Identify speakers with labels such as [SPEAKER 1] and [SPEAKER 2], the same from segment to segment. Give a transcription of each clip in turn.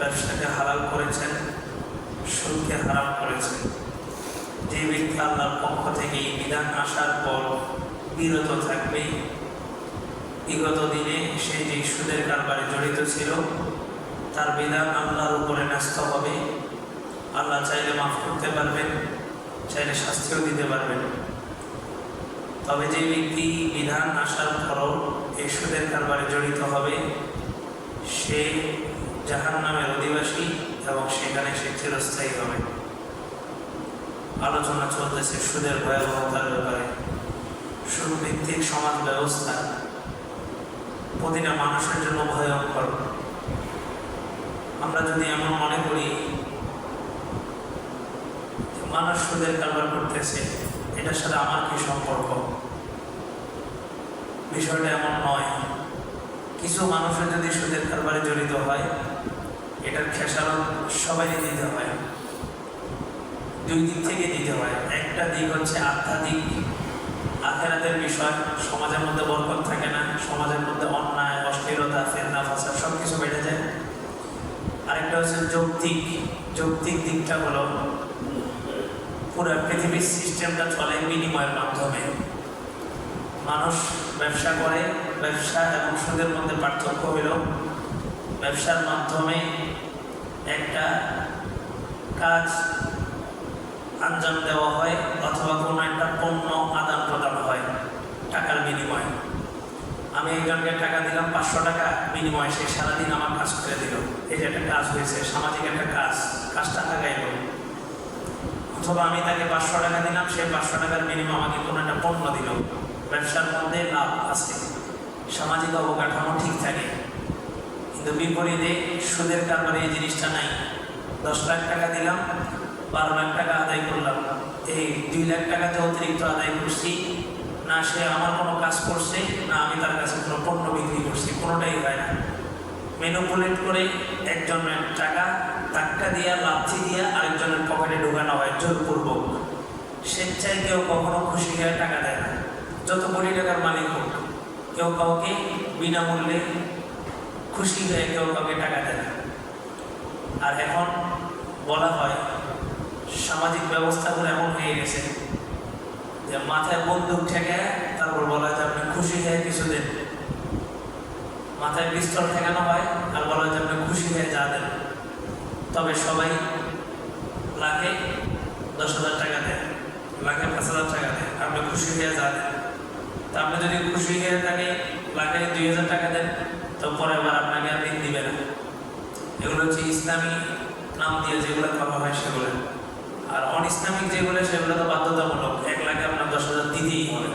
[SPEAKER 1] ব্যবসাকে হারাল করেছেন, সুদকে হারাম করেছেন। যে ব্যক্তি আল্লাহর পক্ষ থেকে এই বিধান আসার পর বিরত থাকবে, বিগত দিনে সে যে সুদের কারবারে জড়িত ছিল, তার বিধান আল্লাহর উপরে ন্যস্ত হবে। আল্লাহ চাইলে মাফ করতে পারবেন, চাইলে শাস্তিও দিতে পারবেন। তবে যে ব্যক্তি বিধান আসার পরও এই সুদের কারবারে জড়িত হবে, সে জাহান নামের অধিবাসী এবং সেখানে সে চিরস্থায়ী হবে। আলোচনা চলতেছে সুদের ভয়াবহতার ব্যাপারে। সুদ ভিত্তিক সমাজ ব্যবস্থা, প্রতিটা মানুষের জন্য ভয়ঙ্কর। আমরা যদি এমন মনে করি মানুষ সুদের কারবার করতেছে, এটার সাথে আমার কি সম্পর্ক? বিষয়টা এমন নয়। কিছু মানুষের যদি সুদের কারবারে জড়িত হয় এটার খেসারত সবাই দিতে হয়। দুই দিক থেকে দিতে হয়। একটা দিক হচ্ছে আধ্যাত্মিক আখেরাতের বিষয়, সমাজের মধ্যে বরকত থাকে না, সমাজের মধ্যে অন্যায় অশ্লীলতা ফেরনা ফাঁসা সব কিছু বেড়ে যায়। আরেকটা হচ্ছে যৌক্তিক। যৌক্তিক দিকটা হলো, পুরো পৃথিবীর সিস্টেমটা চলে বিনিময়ের মাধ্যমে। মানুষ ব্যবসা করে, ব্যবসা এবং সুদের মধ্যে পার্থক্য হইল ব্যবসার মাধ্যমে একটা কাজ আঞ্জাম দেওয়া হয় অথবা কোনো একটা পণ্য আদান প্রদান হয় টাকার বিনিময়ে। আমি একজনকে টাকা দিলাম, পাঁচশো টাকা বিনিময়ে সে সারাদিন আমার কাজ করে দিল। এই যে একটা কাজ হয়েছে, সামাজিক একটা কাজ, কাজটা আগাইল অথবা আমি তাকে পাঁচশো টাকা দিলাম, সে পাঁচশো টাকার বিনিময়ে আমাকে কোনো একটা পণ্য দিল। ব্যবসার মধ্যে লাভ আছে। সামাজিক অবকাঠামো ঠিক থাকে। কিন্তু বিপরীতে সুদের কারবারে এই জিনিসটা নাই। দশ লাখ টাকা দিলাম, বারো লাখ টাকা আদায় করলাম। এই দুই লাখ টাকা যে অতিরিক্ত আদায় করছি, না সে আমার কোনো কাজ করছে, না আমি তার কাছে কোনো পণ্য বিক্রি করছি, কোনোটাই হয় না। মেনুপুলেট করে একজনের টাকা, ধাক্কা দিয়া, লাথি দিয়া আরেকজনের পকেটে ঢোকানো হয় জোরপূর্বক। স্বেচ্ছায় কেউ কখনো খুশি হয়ে টাকা দেয় না। যত কোটি টাকার মালিক হোক, কেউ কাউকে বিনামূল্যে খুশি হয়ে কেউ কাউকে টাকা দেয় না। আর এখন বলা হয়, সামাজিক ব্যবস্থাগুলো এমন হয়ে গেছে যে মাথায় বন্দুক ঠেকে তারপর বলা হয় যে আপনি খুশি হয়ে কিছু দেন মাথায় পিস্তল ঠেকানো হয় আর বলা হয় যে আপনি খুশি হয়ে যা দেন। তবে সবাই লাখে দশ হাজার টাকা দেয়, লাখে পাঁচ হাজার টাকা দেয়। আপনি খুশি হয়ে যা দেন। তা আপনি যদি খুশি হয়ে থাকে, লাখে দুই হাজার টাকা দেন। পরে আবার আপনাকে আর ঋণ দিবে না। এগুলো হচ্ছে ইসলামী নাম দিয়ে যেগুলো করা হয় সেগুলো। আর অন ইসলামিক যেগুলো, সেগুলো তো বাধ্যতামূলক। এক লাখে আপনার দশ হাজার দিতেই হবে।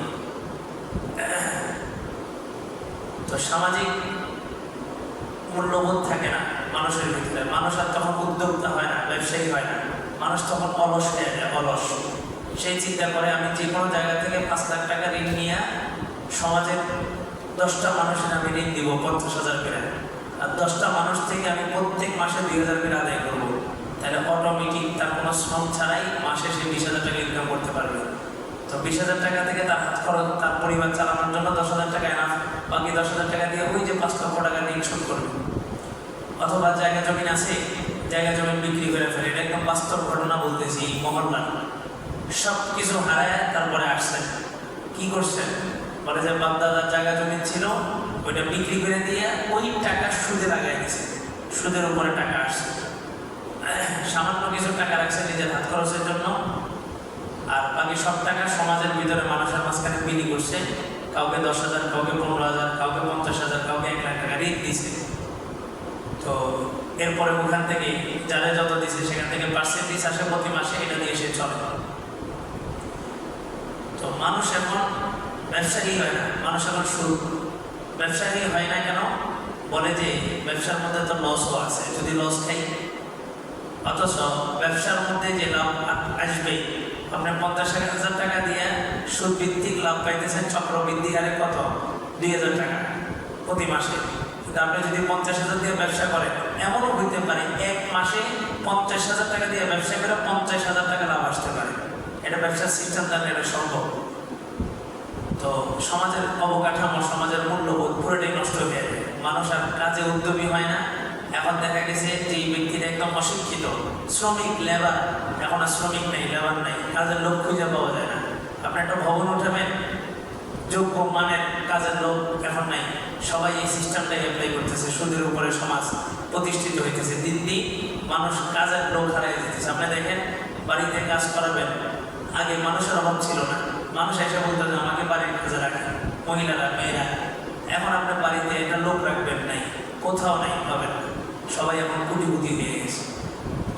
[SPEAKER 1] তো সামাজিক মূল্যবোধ থাকে না মানুষের ভিতরে। মানুষ আর তখন উদ্যোক্তা হয় না, ব্যবসায়ী হয় না। মানুষ তখন অলস হয়ে যায়, অলস। সেই চিন্তা করে আমি যে কোনো জায়গা থেকে পাঁচ লাখ টাকা ঋণ নিয়ে সমাজের দশটা মানুষের আমি ঋণ দিব, পঞ্চাশ হাজার করে। আর দশটা মানুষ থেকে আমি প্রত্যেক মাসে দুই হাজার করে আদায় করব। তাহলে অটোমেটিক তার কোনো শ্রম ছাড়াই মাসে সে বিশ হাজার টাকা ইনকাম করতে পারবে। তো বিশ হাজার টাকা থেকে তার হাত খরচ, তার পরিবার চালানোর জন্য দশ হাজার টাকা এনাফ বাকি দশ হাজার টাকা দিয়ে ওই যে পাঁচ লক্ষ টাকা ঋণ শোধ করবে। অথবা জায়গা জমিন আছে, জায়গা জমিন বিক্রি করে ফেলে। এটা একদম বাস্তব ঘটনা বলতেছি মহল্লা সব কিছু হারায় তারপরে আসছেন। কি করছেন? বলে যে বাপদাদার জায়গা জমি ছিল, ওইটা বিক্রি করে দিয়ে ওই টাকা সুদে লাগাই দিছে সুদের উপরে টাকা আসছে। সামান্য কিছু টাকা রাখছে নিজের হাত খরচের জন্য। আর বাকি সব টাকা সমাজের ভিতরে মানুষের মাঝখানে বিলি করছে। কাউকে দশ হাজার, কাউকে পনেরো হাজার, কাউকে পঞ্চাশ হাজার, কাউকে এক লাখ টাকা ঋণ দিছে তো এরপরে ওখান থেকে যারা যত দিছে, সেখান থেকে পার্সেন্টেজ আসে প্রতি মাসে, এটা দিয়ে সে চলে। তো মানুষ এখন ব্যবসায়ী হয় না, মানুষ এখন শুরু ব্যবসায়ী হয় না কেন? বলে যে ব্যবসার মধ্যে তো লসও আছে, যদি লস খাই। অথচ ব্যবসার মধ্যে যে লাভ আসবে, আপনি পঞ্চাশ ষাট হাজার টাকা দিয়ে সুদ ভিত্তিক লাভ পাইতেছেন, চক্রবৃদ্ধি হারে কত? দুই হাজার টাকা প্রতি মাসে। কিন্তু আপনি যদি পঞ্চাশ হাজার দিয়ে ব্যবসা করেন, এমনও হইতে পারে এক মাসে পঞ্চাশ হাজার টাকা দিয়ে ব্যবসা করে পঞ্চাশ হাজার টাকা লাভ আসতে পারে। এটা ব্যবসার সিস্টেম জানলে এটা সম্ভব। তো সমাজের অবকাঠামো, সমাজের মূল্যবোধ পুরোটাই নষ্ট হয়ে যাবে মানুষ আর কাজে উদ্যমী হয় না। এখন দেখা গেছে যে এই ব্যক্তিটা একদম অশিক্ষিত। শ্রমিক লেবার এখন আর শ্রমিক নেই লেবার নেই, কাজের লোক খুঁজে পাওয়া যায় না। আপনি একটা ভবন উঠাবেন, যোগ্য মানের কাজের লোক এখন নাই। সবাই এই সিস্টেমটাই অ্যাপ্লাই করতেছে, সুদের উপরে সমাজ প্রতিষ্ঠিত হইতেছে। দিন দিন মানুষ কাজের লোক হারিয়ে যেতেছে আপনি দেখেন, বাড়িতে কাজ করাবেন, আগে মানুষের অভাব ছিল না। মানুষ এসে বলতো যে, আমাকে বাড়ির কাজে রাখেন, মহিলারা, মেয়েরা। এখন আপনার বাড়িতে একটা লোক রাখবেন নাই, কোথাও নাই, পাবেন সবাই এখন কুটি কুটি হয়ে গেছে।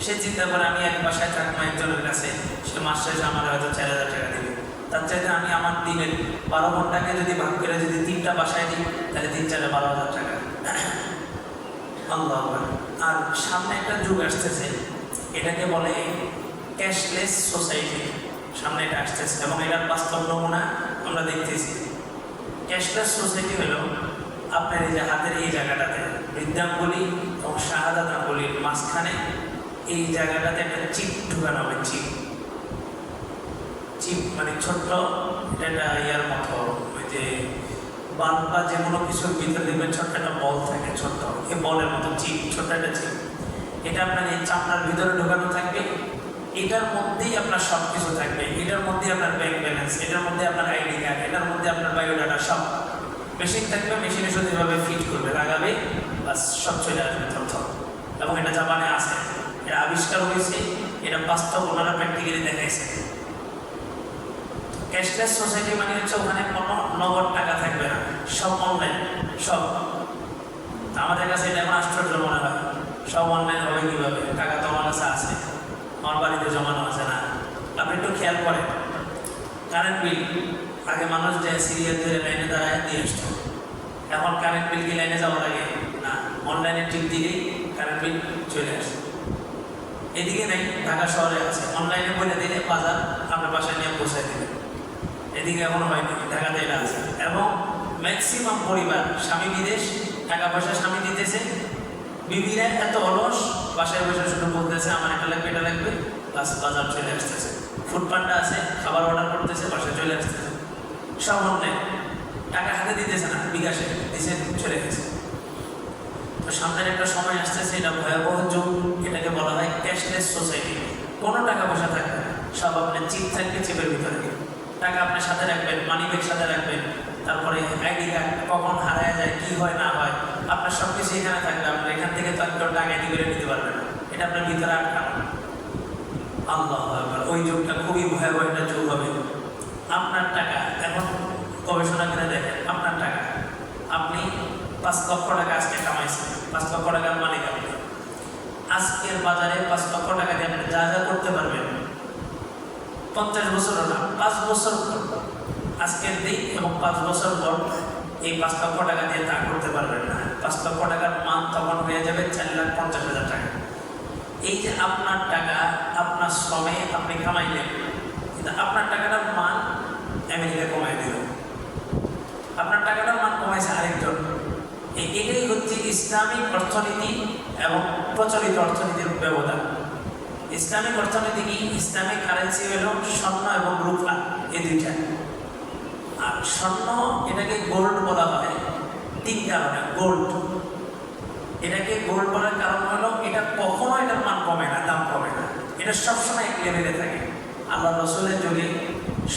[SPEAKER 1] সে চিন্তা করে আমি এক বাসায় থাকব, একজনের কাছে। সে মাস শেষে আমার হয়তো চার হাজার টাকা দেবে। তার চাইতে আমি আমার দিনের বারো ঘন্টাকে যদি ভাগ করে যদি তিনটা বাসায় দিই, তাহলে তিন চারে বারো হাজার টাকা। আল্লাহ আর সামনে একটা যুগ আসতেছে, এটাকে বলে ক্যাশলেস সোসাইটি সামনে এটা আসতেছে এবং এটার বাস্তব নমুনা আমরা দেখতেছি। ক্যাশলেস সোসাইটি হলো আপনার এই যে হাতের এই জায়গাটাতে বৃদ্ধাঙ্গুলি এবং শাহাদাতাঙ্গুলির মাঝখানে এই জায়গাটাতে একটা চিপ ঢুকানো হবে, চিপ। চিপ মানে ছোট্ট, এটা ইয়ার মতো, ওই যে বাল্ব বা যে কোনো কিছুর ভিতরে দেখবেন ছোট্ট একটা বল থাকে, ছোট্ট। এই বলের মতো চিপ, ছোট্ট একটা চিপ। এটা আপনার এই চামড়ার ভিতরে ঢোকানো থাকবে। এটার মধ্যেই আপনার সব কিছু থাকবে। এটার মধ্যেই আপনার ব্যাংক ব্যালেন্স এটার মধ্যে আপনার আইডি কার্ড এটার মধ্যে আপনার বায়োডাটা সব। মেশিন থাকবে মেশিনে শুধু এভাবে ফিট করবে, লাগাবে, বাস সব চলে আসবে তথ্য এবং এটা জাপানে আছে। এটা আবিষ্কার হয়েছে, এটা বাস্তব ওনারা প্র্যাকটিক্যালি দেখাইছে। ক্যাশলেস সোসাইটি মানে হচ্ছে ওখানে কোনো নগদ টাকা থাকবে না। সব অনলাইন সব। আমাদের কাছে এটা এখন আশ্চর্য মনে হয়। সব অনলাইন হবে কীভাবে? টাকা তো আমার কাছে আছে। আমার বাড়িতে জমানো আছে না। আপনি একটু খেয়াল করেন। কারেন্ট বিল আগে মানুষ যে সিরিয়াল ধরে লাইনে দাঁড়ায় দিয়ে আসতো। এখন কারেন্ট বিল কি লাইনে যাওয়া লাগে না অনলাইনে টিপ দিলেই কারেন্ট বিল চলে আসে। এদিকে নেই, ঢাকা শহরে আছে। অনলাইনে বলে দিলে বাজার আপনার বাসায় নিয়ে পৌঁছায় দেবে। এদিকে এখনও হয়নি, ঢাকাতে এটা আছে। এবং ম্যাক্সিমাম পরিবার, স্বামী বিদেশ, টাকা পয়সা স্বামী দিতেছে বিবিরা এত অলস, বাসায় বসে শুধু বলতেছে, আমার এটা লাগবে এটা লাগবে। বাস, বাজার চলে আসতেছে। ফুড পান্ডা আছে, খাবার অর্ডার করতেছে, বাসায় চলে আসতেছে। অনলাইন টাকা হাতে দিতেছে না, বিকাশে দিছে, চলে গেছে। তো সামনের একটা সময় আসতেছে, এটা ভয়াবহ যুগ এটাকে বলা হয় ক্যাশলেস সোসাইটি কোনো টাকা পয়সা থাকবে সব আপনার চিপ থাকবে চিপের ভিতরে। টাকা আপনার সাথে রাখবেন মানি ব্যাগ সাথে রাখবেন। তারপরে আইডি কার্ড কখন হারায় যায়, কি হয়, না হয়, আপনার সব কিছু এখানে থাকবে, আপনার এখান থেকে তো কেউ টাকা আইডি করে নিতে পারবেন এটা আপনার ভিতরে আটকানো আল্লাহ। ওই যুগটা খুবই ভয়াবহ একটা যুগ হবে। আপনার টাকা, এখন গবেষণা করে দেখেন, আপনার টাকা, আপনি পাঁচ লক্ষ টাকা আজকে কামাইছেন, পাঁচ লক্ষ টাকার মালিক আপনি। আজকের বাজারে পাঁচ লক্ষ টাকা দিয়ে আপনি যা যা করতে পারবেন, পঞ্চাশ বছরও না, পাঁচ বছর আজকের দিন এবং পাঁচ বছর পর এই পাঁচ লক্ষ টাকা দিয়ে তা করতে পারবেন না। পাঁচ লক্ষ টাকার মান তখন হয়ে যাবে চার লাখ পঞ্চাশ হাজার টাকা। এই যে আপনার টাকা, আপনার শ্রমে আপনি কামাইলেন, কিন্তু আপনার টাকাটার মান আমেরিকা কমাই দিল। আপনার টাকাটার মান কমাইছে আরেকজন। এটাই হচ্ছে ইসলামিক অর্থনীতি এবং প্রচলিত অর্থনীতির ব্যবধান। ইসলামিক অর্থনীতি কি? ইসলামিক কারেন্সি হলো স্বর্ণ এবং রূপা, এই দুইটা। আর স্বর্ণ এটাকে গোল্ড বলা হয়। তিন কারণে গোল্ড এটাকে গোল্ড বলার কারণ হলো এটা কখনো এটার মান কমে না, দাম কমে না। এটা সবসময় এক লেভেলে থাকে। আল্লাহ রসুলের যুগে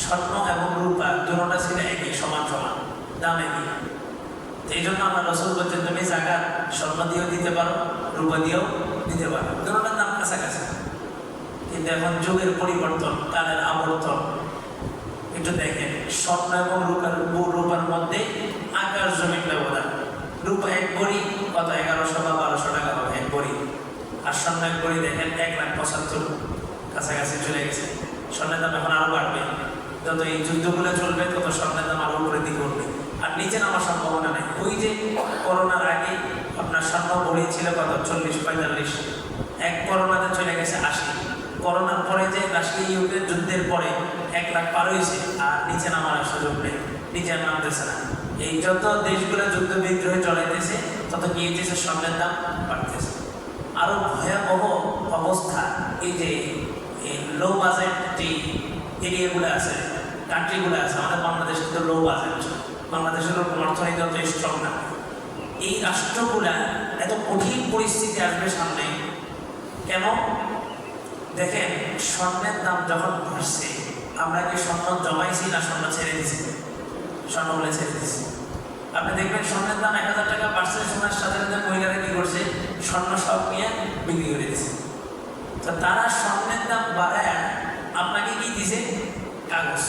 [SPEAKER 1] স্বর্ণ এবং রূপা দুটোটা ছিল একই, সমান সমান, দাম একই। এই জন্য আমার রসুল বলছেন, তুমি জায়গা স্বর্ণ দিয়েও দিতে পারো, রূপা দিয়েও দিতে পারো। দুটোটার দাম কাছাকাছি। কিন্তু এখন যুগের পরিবর্তন কালের আবর্তন একটু দেখেন স্বর্ণ এবং রূপার রূপার মধ্যে আকাশ জমির ব্যবধান। রূপা এক বড়ি, কত এগারোশো বা বারোশো টাকা হবে এক বড়ি। আর স্বর্ণ এক বড়ি দেখেন, এক লাখ পঁচাত্তর কাছাকাছি চলে গেছে। স্বর্ণের দাম এখন আরও বাড়বে। যত এই যুদ্ধগুলো চলবে, তত স্বর্ণের দাম আরও উপরের দিকে উঠবে। আর নিচে নামার সম্ভাবনা নেই। ওই যে করোনার আগে আপনার স্বর্ণ ভরি ছিল কত? চল্লিশ, পঁয়তাল্লিশ। এক করোনাতে চলে গেছে আশি। করোনার পরে যে রাশিয়া ইউক্রেন যুদ্ধের পরে এক লাখ পার হয়েছে আর নিচে নামার সুযোগ নেই। নিচে নামতেছে না। এই যত দেশগুলো যুদ্ধ বিদ্রোহ চলাইতেছে, তত কি স্বর্ণের দাম বাড়তেছে। আরও ভয়াবহ অবস্থা এই যে লো বাজেট যে এরিয়াগুলো আছে কান্ট্রিগুলো আছে, আমাদের বাংলাদেশ কিন্তু লো বাজেট বাংলাদেশের অর্থনীতি অত স্ট্রং না। এই রাষ্ট্রগুলা এত কঠিন পরিস্থিতি আসবে সামনে। কেন? দেখেন, স্বর্ণের দাম যখন বাড়ছে আমরা কি স্বর্ণ জমাইছি না স্বর্ণ ছেড়ে দিছি। স্বর্ণগুলো ছেড়ে দিছি। আপনি দেখবেন স্বর্ণের দাম এক হাজার টাকা বাড়ছে সোনার সাথে সাথে মহিলারা কি করছে? স্বর্ণ সব নিয়ে বিক্রি করে দিছে। তো তারা স্বর্ণের দাম বাড়ায়, আপনাকে কি দিছে? কাগজ।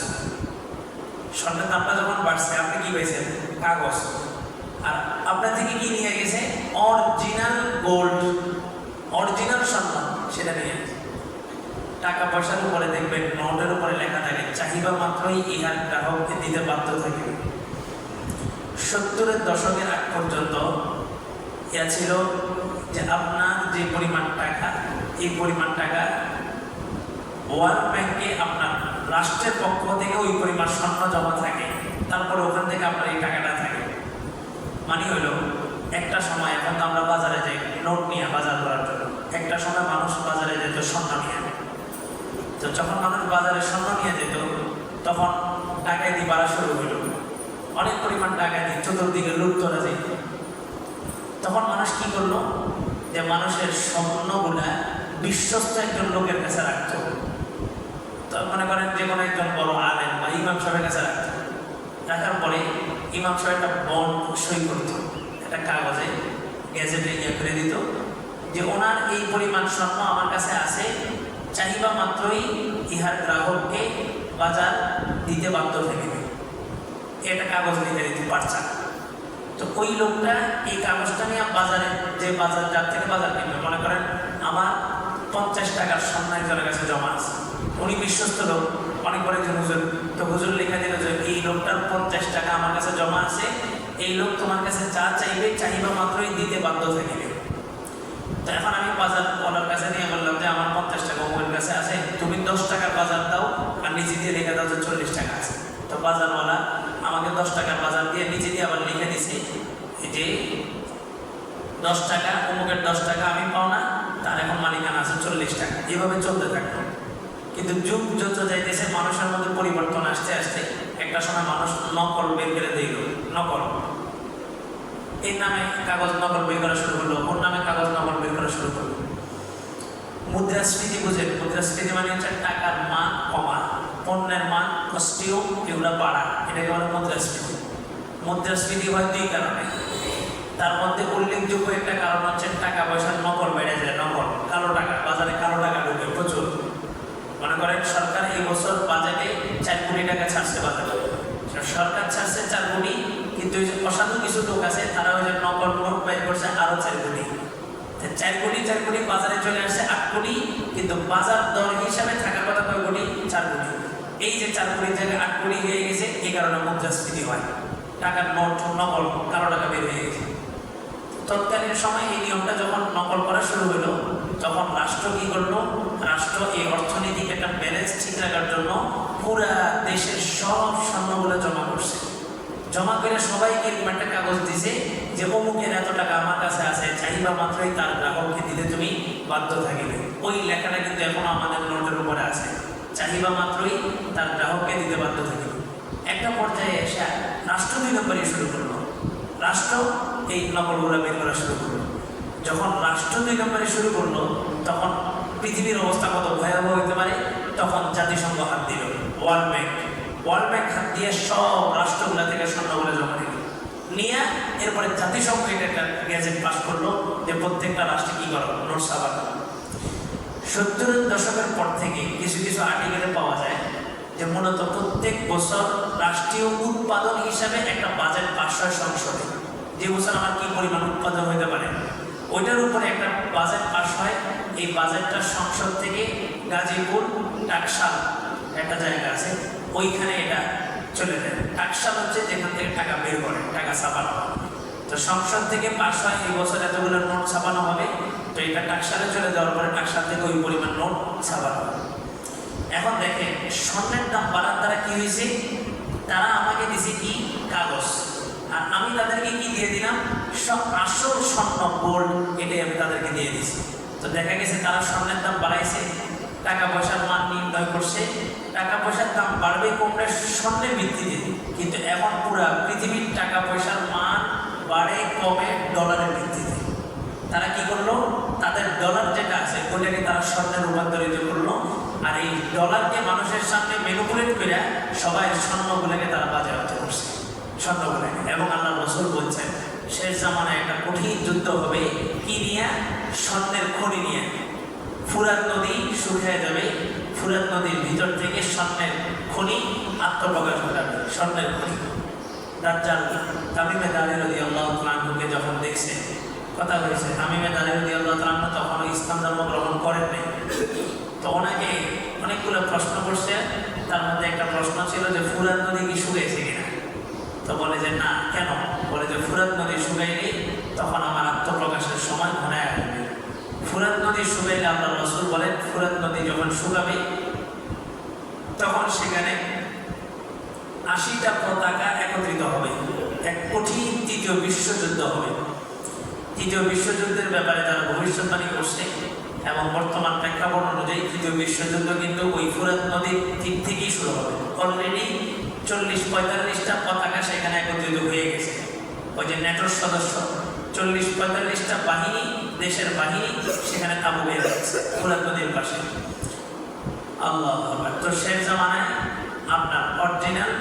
[SPEAKER 1] স্বর্ণের দামটা যখন বাড়ছে, আপনি কি পেয়েছেন কাগজ। আর আপনার থেকে কি নিয়ে গেছে? Original gold. অরিজিনাল স্বর্ণ সেটা নিয়ে গেছে। টাকা পয়সার উপরে দেখবেন, নোটের উপরে লেখা চাহিদা মাত্রই ইহার গ্রাহককে দিতে বাধ্য থাকবে সত্তরের দশকের আগ পর্যন্ত ইয়া ছিল যে আপনার যে পরিমাণ টাকা, এই পরিমাণ টাকা ওয়ার্ল্ড ব্যাংকে আপনার রাষ্ট্রের পক্ষ থেকে ওই পরিমাণ স্বর্ণ জমা থাকে, তারপরে ওখান থেকে আপনার এই টাকাটা থাকে। মানে হইল, একটা সময় এখন তো আমরা বাজারে যাই, নোট নিয়ে বাজার করার জন্য। একটা সময় মানুষ বাজারে যেত স্বর্ণ নিয়ে। তো যখন মানুষ বাজারে স্বর্ণ নিয়ে যেত, তখন ডাকাইতি বাড়া শুরু হইল। অনেক পরিমাণ ডাকাইতি চতুর্দিকে যেত। তখন মানুষ কি করল? যে মানুষের স্বপ্নগুলা বিশ্বস্ত একজন লোকের কাছে রাখতো। তো মনে করেন যে কোনো একজন বড় আলেন বা ইমাম সাহেবের কাছে রাখতো। রাখার পরে ইমাম সাহেব একটা বন্ড সই করতো, একটা কাগজে গ্যাজেটে ইয়ে করে দিত যে, ওনার এই পরিমাণ স্বর্ণ আমার কাছে আছে চাহিবা মাত্রই ইহার গ্রাহককে বাজার দিতে বাধ্য থাকিবে। এটা কাগজ লিখে দিতে পারছে তো ওই লোকটা এই কাগজটা নিয়ে বাজারে যে বাজার, যার থেকে বাজার কিনবে, মনে করেন আমার পঞ্চাশ টাকার স্বর্ণ একজনের কাছে জমা আছে। উনি বিশ্বস্ত লোক। অনেক বড় একজন হুজুর, তো হুজুর লেখা দিল যে, এই লোকটার পঞ্চাশ টাকা আমার কাছে জমা আছে। এই লোক তোমার কাছে যা চাইবে, চাহিবা মাত্রই দিতে বাধ্য থাকিবে। তো এখন আমি বাজার ওনার কাছে নিয়ে বললাম যে, আমার দশ টাকার বাজার দাও আর নিচে দিয়ে রেখে দাও যে চল্লিশ টাকা আছে। তো বাজারওয়ালা আমাকে দশ টাকার বাজার দিয়ে নিচে দিয়ে আবার লিখে দিছে যে দশ টাকা, অমুকের দশ টাকা আমি পাও না, তার এখন মালিকানা আছে চল্লিশ টাকা। এভাবে চলতে থাকতো। কিন্তু যুগ যত যাইতেছে, মানুষের মধ্যে পরিবর্তন আসতে আসতে একটা সময় মানুষ নকল বের করে দিল, নকল। এর নামে কাগজ নকল বের করা শুরু করল, ওর নামে কাগজ নকল বের করা শুরু করল। মুদ্রাস্ফীতি বুঝেন মুদ্রাস্ফীতি মানে হচ্ছে টাকার মান কমা, পণ্যের মান কস্টিউম এগুলো বাড়া, এটাকে বলে মুদ্রাস্ফীতি। মুদ্রাস্ফীতি হয় দুই কারণে। তার মধ্যে উল্লেখযোগ্য একটা কারণ হচ্ছে টাকা পয়সার নকল বেড়ে যায়, নকল, কালো টাকা, বাজারে কালো টাকা ঢুকে প্রচুর। মনে করেন সরকার এই বছর বাজেটে চার কোটি টাকা ছাড়ছে বাজারে। সরকার ছাড়ছে চার কোটি, কিন্তু অসাধু কিছু লোক আছে তারা ওই যে নকল নোট বের করছে, আরও চার কোটি। চার কোটি চার কোটি বাজারে চলে আসছে আট কোটি, কিন্তু বাজার দর হিসাবে থাকার কথা কয় কোটি? চার কোটি। এই যে চার কোটির জায়গায় আট কোটি হয়ে গেছে এই কারণে মুদ্রাস্ফীতি হয়। টাকার নোট নকল কারও টাকা বের হয়ে গেছে। তৎকালীন সময় এই নিয়মটা যখন নকল করা শুরু হলো, তখন রাষ্ট্র কি করল? রাষ্ট্র এই অর্থনৈতিক একটা ব্যালেন্স ঠিক রাখার জন্য পুরা দেশের সব স্বর্ণগুলো জমা করছে। জমা করে সবাইকে একটা কাগজ দিছে যে, অমুকের এত টাকা আমার কাছে আছে, চাহিদা মাত্রই তার গ্রাহককে দিতে তুমি বাধ্য থাকিবে। ওই লেখাটা কিন্তু এখন আমাদের নোটের উপরে আছে। চাহিদা মাত্রই তার গ্রাহককে দিতে বাধ্য থাকিবে। একটা পর্যায়ে এসে রাষ্ট্র দুই নম্বরই শুরু করল। রাষ্ট্র এই নকলগুলো বের করা শুরু করল। যখন রাষ্ট্র দুই নম্বরে শুরু করল, তখন পৃথিবীর অবস্থা কত ভয়াবহ হতে পারে, তখন জাতিসংঘ হাত দিল। ওয়ার্ল্ড ব্যাংক ওয়ার্ল্ড ব্যাংক হাত দিয়ে সব রাষ্ট্রগুলো থেকে স্বর্ণগুলো জমা দিল। নিয়ে এরপরে জাতিসংঘ এটা একটা গ্যাজেট পাস করল যে প্রত্যেকটা রাষ্ট্রে কি করো? নোট সাবার সত্তরের দশকের পর থেকে কিছু কিছু আর্টিকেলে পাওয়া যায় যে মূলত প্রত্যেক বছর রাষ্ট্রীয় উৎপাদন হিসাবে একটা বাজেট পাস হয় সংসদে। যে বছর আমার কি পরিমাণ উৎপাদন হতে পারে? ওইটার উপরে একটা বাজেট পাস হয়। এই বাজেটটা সংসদ থেকে গাজীপুর টাকশাল একটা জায়গা আছে। ওইখানে এটা চলে যায়। টাকশাল হচ্ছে যেখান থেকে টাকা বের করে, টাকা ছাপানো। হবে তো তো সংসদ থেকে পাশ হয় এই বছর এতগুলো নোট ছাপানো হবে, তো এটা টাকসালে চলে যাওয়ার পরে টাকসাল থেকে ওই পরিমাণ নোট ছাপানো হবে। এখন দেখেন, স্বর্ণের দাম বাড়ার দ্বারা কি হয়েছে? তারা আমাকে দিছে কি? কাগজ। আর আমি তাদেরকে কি দিয়ে দিলাম? সব আসল স্বর্ণ গোল্ড এটাই আমি তাদেরকে দিয়ে দিছি। তো দেখা গেছে তারা স্বর্ণের দাম বাড়াইছে, টাকা পয়সার মান নির্ণয় করছে টাকা পয়সার দাম বাড়বে কমবে স্বর্ণের ভিত্তিতে কিন্তু এখন পুরা পৃথিবীর টাকা পয়সার মান বাড়ে কমে ডলারের ভিত্তিতে তারা কি করল? তাদের ডলার যেটা আছে ওটাকে তারা স্বর্ণে রূপান্তরিত করল। আর এই ডলারকে মানুষের সামনে ম্যানুপুলেট করে সবাই স্বর্ণগুলোকে তারা বাজেয়াপ্ত করছে। স্বর্ণগুলোকে। এবং আল্লাহ রসুল বলছেন, শেষ জামানায় একটা কঠিন যুদ্ধ হবে। কি নিয়ে? স্বর্ণের খনি নিয়ে। ফুরাত নদী শুকিয়ে যাবে। ফুরাত নদীর ভিতর থেকে স্বর্ণের খনি আত্মপ্রকাশ ঘটাবে স্বর্ণের খনি। দাজ্জাল তামিমে দাঁড়িয়ে আল্লাহ তালুকে যখন দেখছে, কথা হয়েছে, তামিমে দাঁড়িয়ে আল্লাহ তালু তখন ইসলাম ধর্ম গ্রহণ করেন নাই। তো ওনাকে অনেকগুলো প্রশ্ন করছে, তার মধ্যে একটা প্রশ্ন ছিল যে ফুরাত নদী কি শুকিয়েছে কিনা? তো বলে যে না, কেন? বলে যে ফুরাত নদী শুকাইলে তখন আমার আত্মপ্রকাশের সময় ঘনায় আসবে ফুরাত নদী শুকাইলে আল্লাহ রসুল বলেন, ফুরাত নদী যখন শুকাবে, তখন সেখানে আশিটা পতাকা একত্রিত হবে। এক কঠিন তৃতীয় বিশ্বযুদ্ধ হবে। তৃতীয় বিশ্বযুদ্ধের ব্যাপারে তারা ভবিষ্যৎবাণী করছে এবং বর্তমান প্রেক্ষাপট অনুযায়ী তৃতীয় বিশ্বযুদ্ধ কিন্তু ওই ফুরাত নদীর দিক থেকেই শুরু হবে। অলরেডি চল্লিশ পঁয়তাল্লিশটা পতাকা সেখানে একত্রিত হয়ে গেছে। ওই যে নেটোর সদস্য, চল্লিশ পঁয়তাল্লিশটা বাহিনী দেশের বাহিনী সেখানে তাবু বের হয়েছে ফুরাত নদীর পাশে। আল্লাহ তো শেষ জামানায় আপনার অরিজিনাল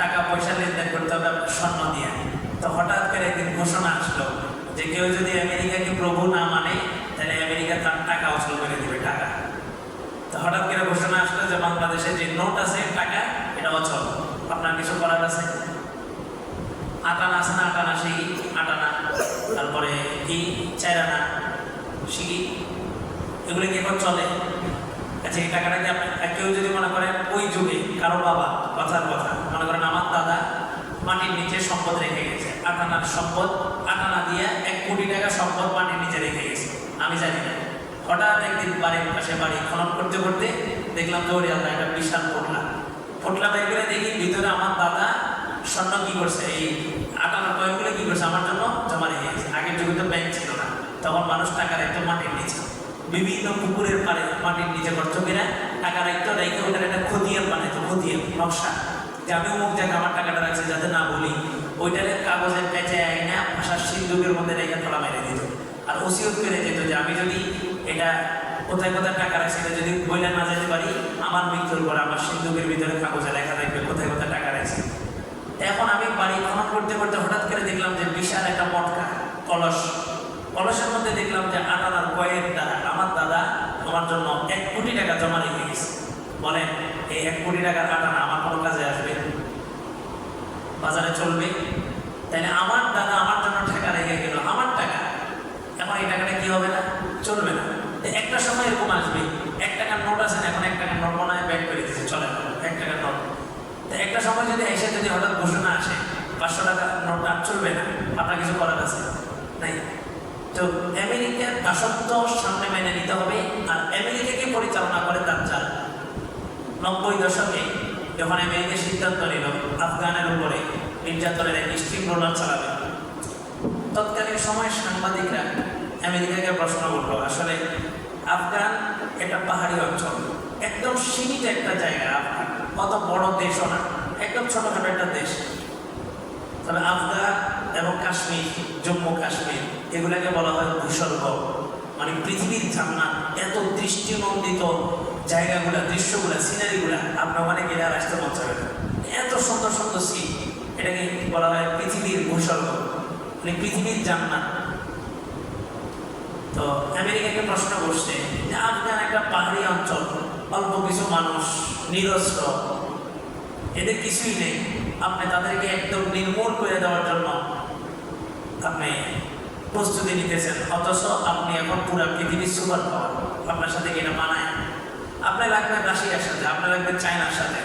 [SPEAKER 1] টাকা পয়সা লেনদেন করতে হবে, আপনার স্বর্ণ দিয়ে। তো হঠাৎ করে একদিন ঘোষণা আসলো যে কেউ যদি আমেরিকাকে প্রভু না মানে তাহলে আমেরিকা তার টাকা অচল করে দেবে, টাকা। তো হঠাৎ করে ঘোষণা আসলো যে বাংলাদেশে যে নোট আছে, টাকা, এটা অচল। আপনার কিছু করার আছে? আটানা আছে না আটানা সেই আটানা। তারপরে এই চারানা শিখি এগুলো কি এখন চলে? আচ্ছা এই টাকাটা কি কেউ যদি মনে করেন ওই যুগে কারও বাবা, কথার কথা, মনে করেন আমার দাদা মাটির নিচে সম্পদ রেখে গেছে, আটানার সম্পদ, আটানা দিয়ে এক কোটি টাকা সম্পদ মাটির নিচে রেখে গেছে। আমি জানি না। হঠাৎ একদিন বাড়ির পাশে বাড়ি খনন করতে করতে দেখলাম দৌড়ে আল্লাহ একটা বিশাল পোটলা পোটলা বের করে দেখি ভিতরে আমার দাদা স্বর্ণ কি করছে, এই আটানা কয়েকগুলো কি করছে আমার জন্য? জমা রেখে গেছে আগের যুগে তো ব্যাংক ছিল না। তখন মানুষ টাকা রাখতো মাটির নিচে। বিভিন্ন পুকুরের পাড়ে মাটির নিচে গর্ত করে টাকা রাখতো রেখে ওটার একটা খতিয়ান বানাইতো, খতিয়ান, নকশা। যে আমি অমুক জায়গায় আমার টাকাটা রাখছি যাতে না বলি, ওইটারে কাগজের পেঁচে আইনা ভাষার সিন্ধুকের মধ্যে রেখে তোলা মেরে দিত। আর ওসিয়ত করে যেত যে আমি যদি এটা কোথায় কোথায় টাকা রাখছি, এটা যদি বইলে না যেতে পারি, আমার মৃত্যুর পর আমার সিন্ধুকের ভিতরে কাগজে লেখা থাকবে কোথায় কোথায় টাকা রাখছি। এখন আমি বাড়ি খনন করতে করতে হঠাৎ করে দেখলাম যে বিশাল একটা মটকা। কলস, কলসের মধ্যে দেখলাম যে আটানার কয়েক দ্বারা আমার দাদা আমার জন্য এক কোটি টাকা জমা রেখে গেছে। বলেন, এই এক কোটি টাকার আটানা আমার কোনো কাজে আসবে? বাজারে চলবে? তাইলে আমার দাদা আমার জন্য টাকা রেখে গেল। আমার টাকা? এখন এই টাকাটা কি হবে না? চলবে না। একটা সময় এরকম আসবে, এক টাকার নোট আছে এখন এক টাকার নোট মনে হয় ব্যাক করে দিচ্ছে চলে এক টাকার নোট। তো একটা সময় যদি এসে যদি হঠাৎ ঘোষণা আসে, পাঁচশো টাকা নোট আর চলবে না, আপনার কিছু করার আছে? নাই। তো আমেরিকার দাসত্ব সামনে মেনে নিতে হবে আর আমেরিকাকে পরিচালনা করে তার চাল। নব্বই দশকে যখন আমেরিকা সিদ্ধান্ত নিল আফগানের উপরে নির্যাতনের এক স্ট্রিম রোলার চালাবে, তৎকালীন সময় সাংবাদিকরা আমেরিকাকে প্রশ্ন করল, আসলে আফগান একটা পাহাড়ি অঞ্চল, একদম সীমিত একটা জায়গা আফগান, অত বড় দেশও না, একদম ছোটখাটো একটা দেশ। তবে আফগান এবং কাশ্মীর, জম্মু, কাশ্মীর, এগুলাকে বলা হয় ভূস্বর্গ। মানে পৃথিবীর জান্নাত, এত দৃষ্টিনন্দিত জায়গাগুলা, দৃশ্যগুলা সিনারিগুলা আপনার গেলে আর আসতে মন চাবে এত সুন্দর সুন্দর সিন এটাকে বলা হয় পৃথিবীর ভূস্বর্গ। মানে পৃথিবীর জান্নাত। তো আমেরিকাকে প্রশ্ন করছে যে একটা পাহাড়ি অঞ্চল, অল্প কিছু মানুষ, নিরস্ত্র এদের কিছুই নেই। আপনি তাদেরকে একদম নির্মূল করে দেওয়ার জন্য আপনি প্রস্তুতি নিতেছেন। অথচ আপনি এখন পুরো পৃথিবীর সুপার পাওয়ার। আপনার সাথে কি এটা মানায়? আপনার লাগবে রাশিয়ার সাথে আপনার লাগবে চায়নার সাথে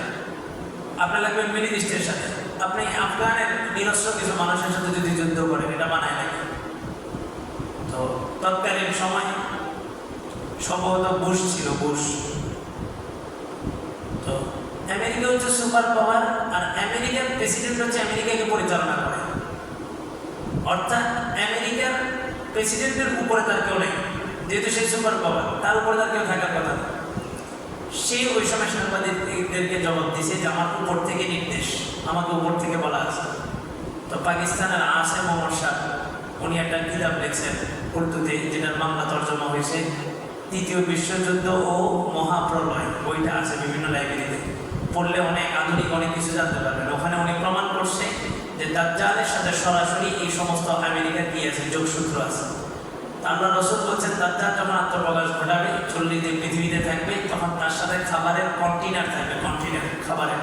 [SPEAKER 1] আপনার লাগবে মিডিল ইস্টের সাথে। আপনি আফগানের নিরস্ব কিছু মানুষের সাথে যদি যুদ্ধ করেন, এটা মানায় নাকি? তো তৎকালীন সময় সম্ভবত বুশ ছিল, বুশ। আমেরিকা হচ্ছে সুপার পাওয়ার আর আমেরিকার প্রেসিডেন্ট হচ্ছে আমেরিকাকে পরিচালনা করে। অর্থাৎ আমেরিকার প্রেসিডেন্টের উপরে তার কেউ নেই, যেহেতু সে সুপার পাওয়ার, তার উপরে তার কেউ থাকার কথা। সে ওই সময় সাংবাদিকদেরকে জবাব দিছে যে, আমার উপর থেকে নির্দেশ, আমাকে উপর থেকে বলা আছে। তো পাকিস্তানের আসে মোহাম্মদ শাহ, উনি একটা কিতাব লিখছেন উর্দুতে, যেটার বাংলা তর্জমা হয়েছে তৃতীয় বিশ্বযুদ্ধ ও মহাপ্রলয়। বইটা আছে বিভিন্ন লাইব্রেরিতে পড়লে অনেক আধুনিক অনেক কিছু জানতে পারবেন। ওখানে উনি প্রমাণ করছে যে দাজ্জালের সাথে সরাসরি এই সমস্ত আমেরিকার কি আছে, যোগসূত্র আছে। আল্লাহ রসুল বলছেন, দাজ্জাল যখন আত্মপ্রকাশ ঘটাবে, চল্লিশ দিন পৃথিবীতে থাকবে, তখন তার সাথে খাবারের কন্টেনার থাকবে কন্টেনার খাবারের।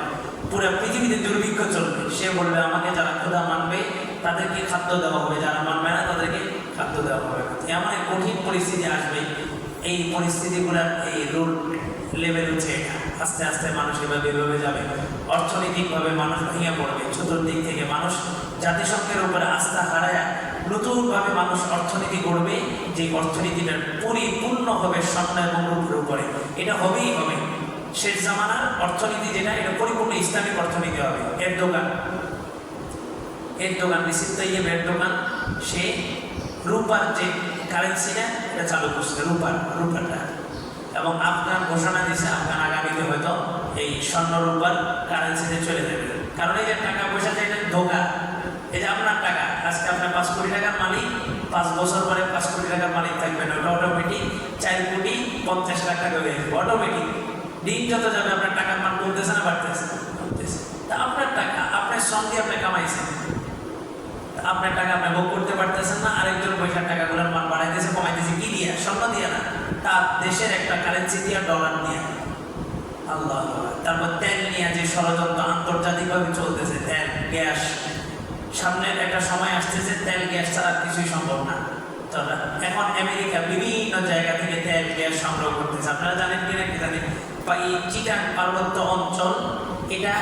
[SPEAKER 1] পুরো পৃথিবীতে দুর্ভিক্ষ চলবে। সে বলবে, আমাকে যারা খোদা মানবে, তাদেরকে খাদ্য দেওয়া হবে। যারা মানবে না, তাদেরকে খাদ্য দেওয়া হবে। এমন এক কঠিন পরিস্থিতি আসবে। এই পরিস্থিতিগুলোর এই রুল লেভেল হচ্ছে এটা। আস্তে আস্তে মানুষ এভাবে এভাবে যাবে। অর্থনৈতিকভাবে মানুষ ভেঙে পড়বে। চতুর্দিক থেকে মানুষ জাতিসংঘের উপরে আস্থা হারায় নতুনভাবে মানুষ অর্থনীতি করবে যে অর্থনীতিটা পরিপূর্ণ হবে স্বর্ণ এবং রূপের উপরে। এটা হবেই হবে। শেষ জামানার অর্থনীতি যেটা, এটা পরিপূর্ণ ইসলামিক অর্থনীতি হবে। এর দোকান এর দোকান তৈব এর দোকান সে রূপার যে কারেন্সিটা এটা চালু করছে। রূপার, রূপারটা। এবং আফগান ঘোষণা দিয়েছে আফগান আগামীতে হয়তো এই স্বর্ণ রূপার কারেন্সিতে চলে যাবে। কারণ এই যে টাকা পয়সা যে এটা ধোকা, এই যে আপনার টাকা, আজকে আপনার পাঁচ কোটি টাকার মালিক, পাঁচ বছর পরে পাঁচ কোটি টাকার মালিক থাকবেন, ওটা অটোমেটিক চার কোটি পঞ্চাশ লাখ টাকা হয়ে যাবে অটোমেটিক দিন যত যাবে, আপনার টাকার মান কমতেছে না, বাড়তেছে কমতেছে। তা আপনার টাকা, আপনার সঙ্গে আপনি কামাইছেন। আপনার টাকা আপনি ভোগ করতে পারতেছেন না আরেকজন পয়সার টাকাগুলোর মান বাড়াইতেছে কমাইতেছে কি দিয়ে স্বর্ণ দিয়ে না তার দেশের একটা কারেন্সি দিয়ে ডলার নিয়ে। আল্লাহ। তারপর তেল নিয়ে যে ষড়যন্ত্র আন্তর্জাতিকভাবে চলতেছে, তেল, গ্যাস। সামনের একটা সময় আসতেছে, তেল, গ্যাস ছাড়া কিছুই সম্ভব না। এখন আমেরিকা বিভিন্ন জায়গা থেকে তেল, গ্যাস সংগ্রহ করতেছে। আপনারা জানেন কিনা কি জানেন বা এই চিটাং পার্বত্য অঞ্চল, এটা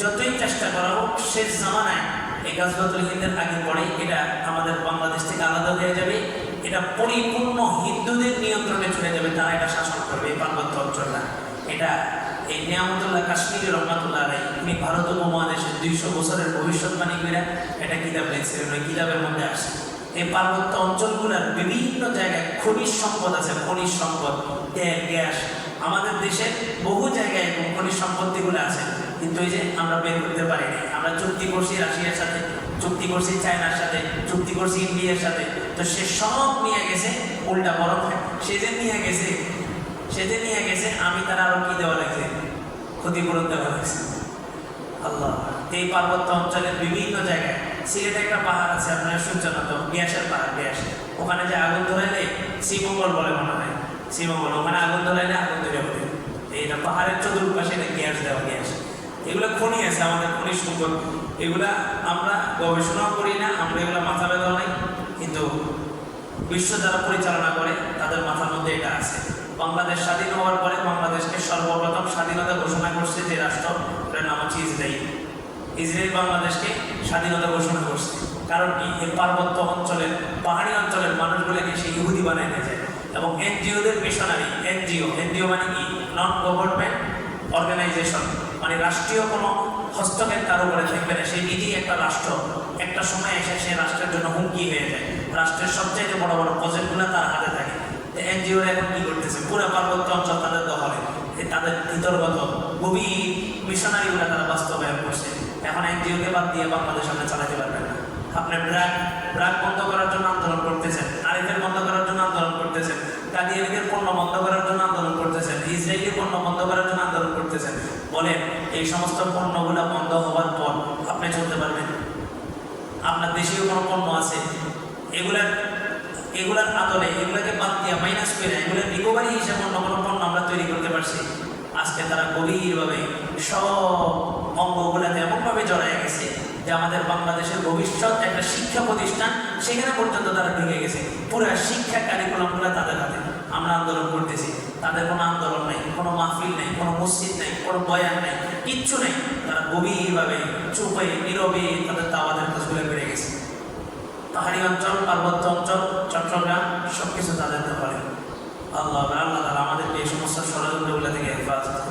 [SPEAKER 1] যতই চেষ্টা করা হোক, শেষ জামানায় এই গাছবাতুল হিন্দের আগে পরে এটা আমাদের বাংলাদেশ থেকে আলাদা হয়ে যাবে। এটা পরিপূর্ণ হিন্দুদের নিয়ন্ত্রণে চলে যাবে, তারা এটা শাসন করবে, এই পার্বত্য অঞ্চলটা এটা এই নিয়ামতুল্লাহ কাশ্মীরি রহমাতুল্লাহ রাই উনি ভারত উপমহাদেশের দুইশো বছরের ভবিষ্যৎবাণী করে একটা কিতাব লিখছিলেন, ওই কিতাবের মধ্যে আসে এই পার্বত্য অঞ্চলগুলোর বিভিন্ন জায়গায় খনিজ সম্পদ আছে, খনিজ সম্পদ, তেল, গ্যাস। আমাদের দেশের বহু জায়গায় এরকম খনিজ সম্পত্তিগুলো আছে, কিন্তু এই যে আমরা বের করতে পারিনি, আমরা চুক্তি করছি রাশিয়ার সাথে, চুক্তি করছি চায়নার সাথে, চুক্তি করছি ইন্ডিয়ার সাথে। তো সে সব নিয়ে গেছে, উল্টা বরফ সে যে নিয়ে গেছে, সে যে নিয়ে গেছে, আমি তার আরও কি দেওয়া লাগছে? ক্ষতিপূরণ দেওয়া লাগছে। আল্লাহ, এই পার্বত্য অঞ্চলের বিভিন্ন জায়গায় সিলেটে একটা পাহাড় আছে, আপনার শুনছেন তো গ্যাসের পাহাড় গ্যাস ওখানে যে আগুন ধরাইলে শ্রীমঙ্গল বলে মনে হয়। শ্রীমঙ্গল, ওখানে আগুন ধরাইলে আগুন ধরে ওঠে এইটা পাহাড়ের চতুর্পাশে এটা গ্যাস দেওয়া গ্যাস। এগুলো খনি আছে, আমাদের খনি সম্পদ। এগুলা আমরা গবেষণাও করি না, আমরা এগুলো মাথা ব্যথা নাই। বিশ্ব যারা পরিচালনা করে, তাদের মাথার মধ্যে এটা আছে। বাংলাদেশ স্বাধীন হওয়ার পরে বাংলাদেশকে সর্বপ্রথম স্বাধীনতা ঘোষণা করছে যে রাষ্ট্র এটার নাম হচ্ছে ইসরায়েল ইসরায়েল বাংলাদেশকে স্বাধীনতা ঘোষণা করছে। কারণ কি? এই পার্বত্য অঞ্চলের, পাহাড়ি অঞ্চলের মানুষগুলোকে সে ইহুদি বানায় নিয়ে যায়। এবং এনজিওদের মিশনারি, এনজিও এনজিও মানে কি? নন গভর্নমেন্ট অর্গানাইজেশন মানে রাষ্ট্রীয় কোনো হস্তক্ষেপ তার উপরে থাকবে না। সে নিজেই একটা রাষ্ট্র। একটা সময় এসে সে রাষ্ট্রের জন্য হুমকি হয়ে যায়। রাষ্ট্রের সবচাইতে বড় বড় প্রজেক্টগুলো তার হাতে থাকে। এনজিওরা এখন কি করতেছে? পুরো পার্বত্য অঞ্চল তাদের দখলে। তাদের ভিতরগত গভীর মিশনারিগুলো তারা বাস্তবায়ন করছে। এখন এনজিওকে বাদ দিয়ে বাংলাদেশ আপনি চালাতে পারবেন না। আপনি ব্র্যাক ব্র্যাক বন্ধ করার জন্য আন্দোলন করতেছেন, আরিফের বন্ধ করার জন্য আন্দোলন করতেছেন কাদিয়ানিদের পণ্য বন্ধ করার জন্য আন্দোলন করতেছেন ইসরায়েলি পণ্য বন্ধ করার জন্য আন্দোলন করতেছেন। বলেন, এই সমস্ত পণ্যগুলো বন্ধ হওয়ার পর আপনি চলতে পারবেন আপনার দেশীয় কোনো পণ্য আছে। এগুলার এগুলার আদলে এগুলাকে বাদ দিয়া মাইনাস করে এগুলোর রিকভারি হিসেবে অন্য কোনো পণ্য আমরা তৈরি করতে পারছি। আজকে তারা গভীরভাবে সব অঙ্গগুলোতে এমনভাবে জড়ায় গেছে যে আমাদের বাংলাদেশের ভবিষ্যৎ একটা শিক্ষা প্রতিষ্ঠান সেখানে পর্যন্ত তারা ঢুকে গেছে। পুরো শিক্ষা কারিকুলামগুলো তাদের হাতে। আমরা আন্দোলন করতেছি। তাদের কোনো আন্দোলন নেই, কোনো মাহফিল নেই, কোনো মসজিদ নেই, কোনো বয়ান নেই, কিচ্ছু নেই। তারা গভীরভাবে চুপে, নীরবে তাদের দাওয়াতের পাহাড়ি অঞ্চল, পার্বত্য অঞ্চল, চট্টগ্রাম সব তাদের দখলে আল্লাহ আল্লাহ তারা আমাদেরকে এই সমস্ত ষড়যন্ত্রগুলো থেকে হেফাজত